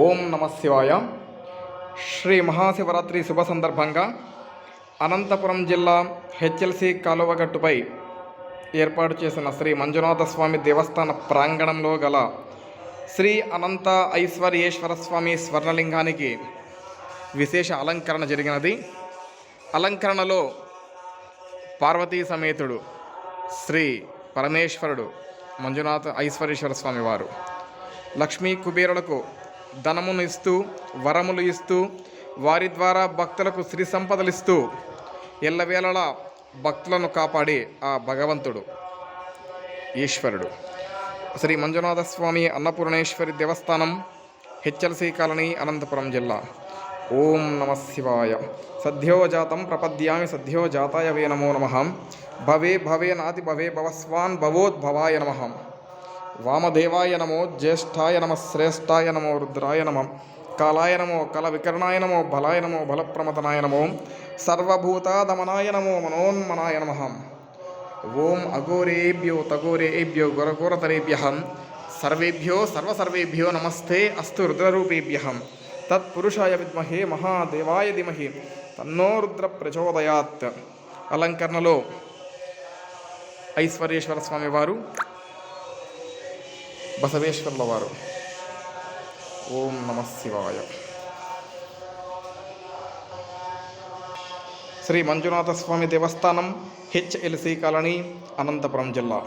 ఓం నమ శివాయ. శ్రీ మహాశివరాత్రి శుభ సందర్భంగా అనంతపురం జిల్లా హెచ్ఎల్సి కాలువగట్టుపై ఏర్పాటు చేసిన శ్రీ మంజునాథ స్వామి దేవస్థాన ప్రాంగణంలో గల శ్రీ అనంత ఐశ్వర్యేశ్వర స్వామి స్వర్ణలింగానికి విశేష అలంకరణ జరిగినది. అలంకరణలో పార్వతీ సమేతుడు శ్రీ పరమేశ్వరుడు మంజునాథ ఐశ్వర్యేశ్వర స్వామి వారు. లక్ష్మీ కుబేరులకు ధనమును ఇస్తూ వరములు ఇస్తూ వారి ద్వారా భక్తులకు శ్రీ సంపదలు ఇస్తూ ఎల్లవేళలా భక్తులను కాపాడే ఆ భగవంతుడు ఈశ్వరుడు. శ్రీ మంజునాథ స్వామి అన్నపూర్ణేశ్వరి దేవస్థానం హెచ్ఎల్సి కాలనీ అనంతపురం జిల్లా. ఓం నమ శివాయ. సద్యో జాతం ప్రపద్యామి సద్యోజాతాయ వే నమో నమ. భవే భవే నాతి భవే భవస్వాన్ భవోద్భవాయ నమ. వామదేవాయ నమో జ్యేష్ఠాయ నమ శ్రేష్ఠాయ నమో రుద్రాయ నమ కాలాయ నమో కల వికరణాయ నమో బలాయ నమో బలప్రమతనాయ నమో సర్వభూతాదమనాయ నమో మనోన్మనాయ నమ ఓం అఘోరేభ్యో తఘోరేభ్యో గురఘోరతరేభ్య సర్వేభ్యో సర్వసర్వేభ్యో నమస్తే అస్తు రుద్రరూపేభ్య తత్పురుషాయ విద్మహే మహాదేవాయ ధిమహి తన్నో రుద్ర ప్రచోదయాత్ అలంకరణలో ఐశ్వర్యేశ్వర స్వామి వారు బసవేశ్వర్ల వారు ఓం నమ శివాయ. శ్రీ మంజునాథ స్వామి దేవస్థానం హెచ్ఎల్సి కాలనీ అనంతపురం జిల్లా.